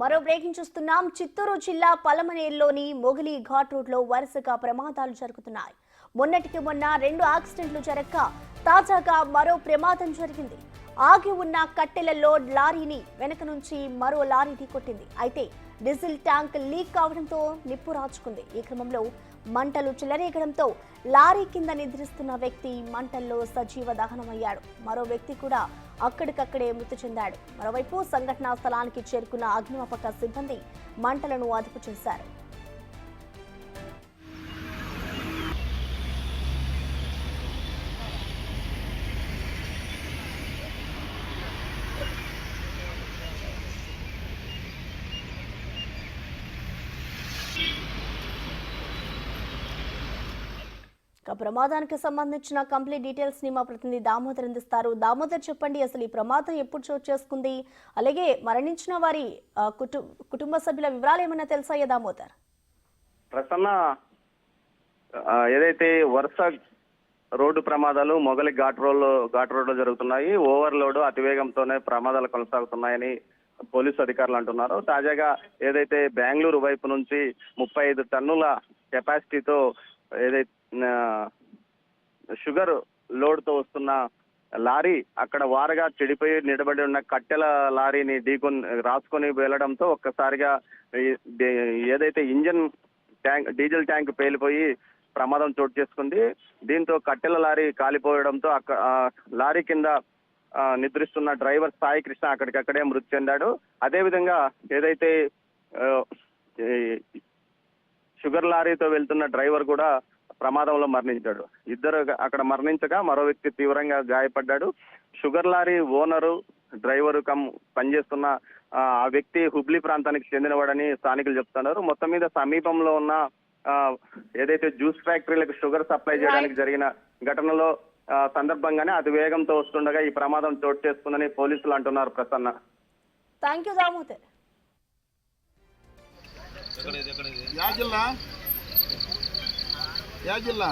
మరో బ్రేకింగ్ చూస్తున్నాం. చిత్తూరు జిల్లా పలమనేరులోని మొగిలి ఘాట్ రోడ్లో వరుసగా ప్రమాదాలు జరుగుతున్నాయి. మొన్నటికి మొన్న రెండు యాక్సిడెంట్లు జరగక తాజాగా మరో ప్రమాదం జరిగింది. ఆగి ఉన్న కట్టెలలో లారీని వెనక నుంచి మరో లారీ ఢీకొట్టింది. అయితే డీజిల్ ట్యాంక్ లీక్ కావడంతో నిప్పు రాచుకుంది. ఈ క్రమంలో మంటలు చెలరేగడంతో లారీ కింద నిద్రిస్తున్న వ్యక్తి మంటల్లో సజీవ దహనమయ్యాడు. మరో వ్యక్తి కూడా అక్కడికక్కడే మృతి చెందాడు. మరోవైపు సంఘటనా స్థలానికి చేరుకున్న అగ్నిమాపక సిబ్బంది మంటలను అదుపు చేశారు ప్రమాదానికి సంబంధించిన కంప్లీట్ డీటెయిల్స్ని మా ప్రతినిధి దామోదర్ అందిస్తారు. దామోదర్ చెప్పండి అసలు ఈ ప్రమాదం ఎప్పుడు చోటు చేసుకుంది? అలాగే మరణించిన వారి కుటు కుటుంబ సభ్యుల వివరాలు ఏమైనా తెలుసాయా దామోదర్? ప్రసన్న ఏదైతే వరుస రోడ్డు ప్రమాదాలు మొగలి ఘాట్ రోడ్ ఘాట్ రోడ్లో జరుగుతున్నాయి ఓవర్లోడ్ అతివేగంతోనే ప్రమాదాలు కొనసాగుతున్నాయని పోలీసు అధికారులు అంటున్నారు. తాజాగా ఏదైతే బెంగళూరు వైపు నుంచి ముప్పై ఐదు టన్నుల కెపాసిటీతో ఏదైతే షుగర్ లోడ్తో వస్తున్న లారీ అక్కడ వారగా చెడిపోయి నిలబడి ఉన్న కట్టెల లారీని ఢీకొని రాసుకొని వెళ్ళడంతో ఒక్కసారిగా ఏదైతే ఇంజన్ ట్యాంక్ డీజిల్ ట్యాంక్ పేలిపోయి ప్రమాదం చోటు చేసుకుంది. దీంతో కట్టెల లారీ కాలిపోవడంతో అక్కడ లారీ కింద నిద్రిస్తున్న డ్రైవర్ సాయి కృష్ణ అక్కడికక్కడే మృతి చెందాడు. అదేవిధంగా ఏదైతే షుగర్ లారీతో వెళ్తున్న డ్రైవర్ కూడా ప్రమాదంలో మరణించాడు. ఇద్దరు అక్కడ మరణించగా మరో వ్యక్తి తీవ్రంగా గాయపడ్డాడు. Sugar lorry owner driver cum పనిచేస్తున్న ఆ ఆ వ్యక్తి హుబ్లీ ప్రాంతానికి చెందినవాడని స్థానికులు చెప్తున్నారు. మొత్తం మీద సమీపంలో ఉన్న ఆ, ఏదైతే జ్యూస్ ఫ్యాక్టరీలకు షుగర్ సప్లై చేయడానికి జరిగిన ఘటనలో ఆ, సందర్భంగానే అతి వేగంతో వస్తుండగా ఈ ప్రమాదం చోటు చేసుకుందని పోలీసులు అంటున్నారు ప్రసన్న. Thank you ያጅላ